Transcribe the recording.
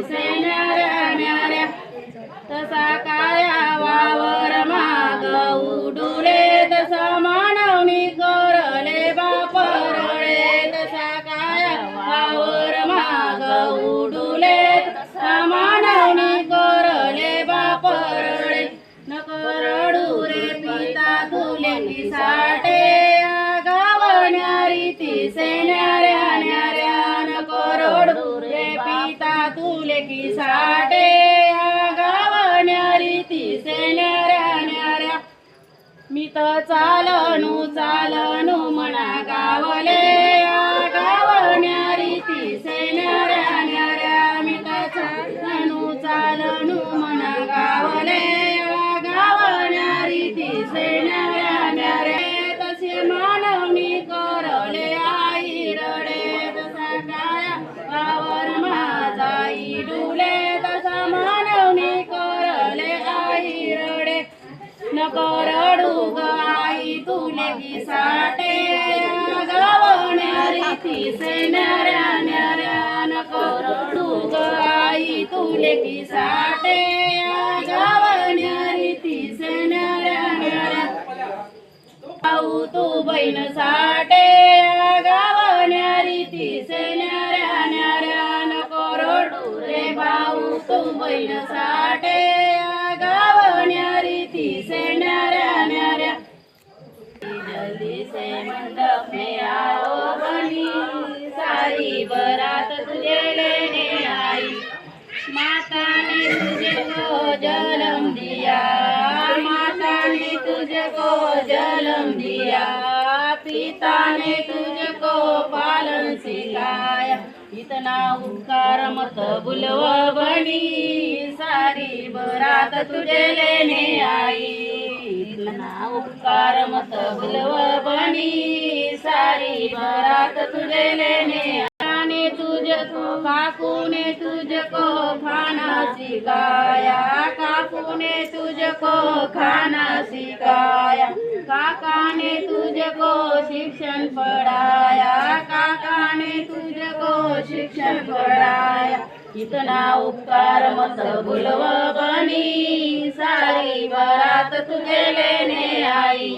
दिसेणाऱ्या तसा काया वावर माग उडुले तसा मानवणी करले बापरळे तसा काया वावर माग उडुले तसा मानवणी करले बापरळे न करडू रे पिता तुले निसाटे गावण्यारी तिसेना की साठे गावण्यारी गावण्या रीती न्याऱ्या मी तर चालनू चालनू म्हणा. नको रडू ग आई तुले की साठे गावण्या रीती सेनाऱ्या न्याऱ्या नको रडू ग आई तुले की साठे गावण्या रीती सेनाऱ्या भाऊ तू बहीण साठे गावण्या रीती सेनाऱ्या न्याऱ्या नको रडू रे भाऊ. तू बहीण साठे माता ने तुझको जन्म दिया माता ने तुझको जन्म दिया पिता ने तुझको पालन सिखाया इतना उपकार मत बुलव बनी सारी बरात तुझे लेने आई. इतना उपकार मत बुलव बनी सारी बरात तुझे लेने ने तुझको काकू ने तुझको सिखाया काकू ने तुझको खाना सिखाया काका ने तुझको शिक्षण पढ़ाया? काका ने तुझको शिक्षण पढ़ाया? इतना उपकार मत बुलव बनी सारी बारात तुझे लेने आई।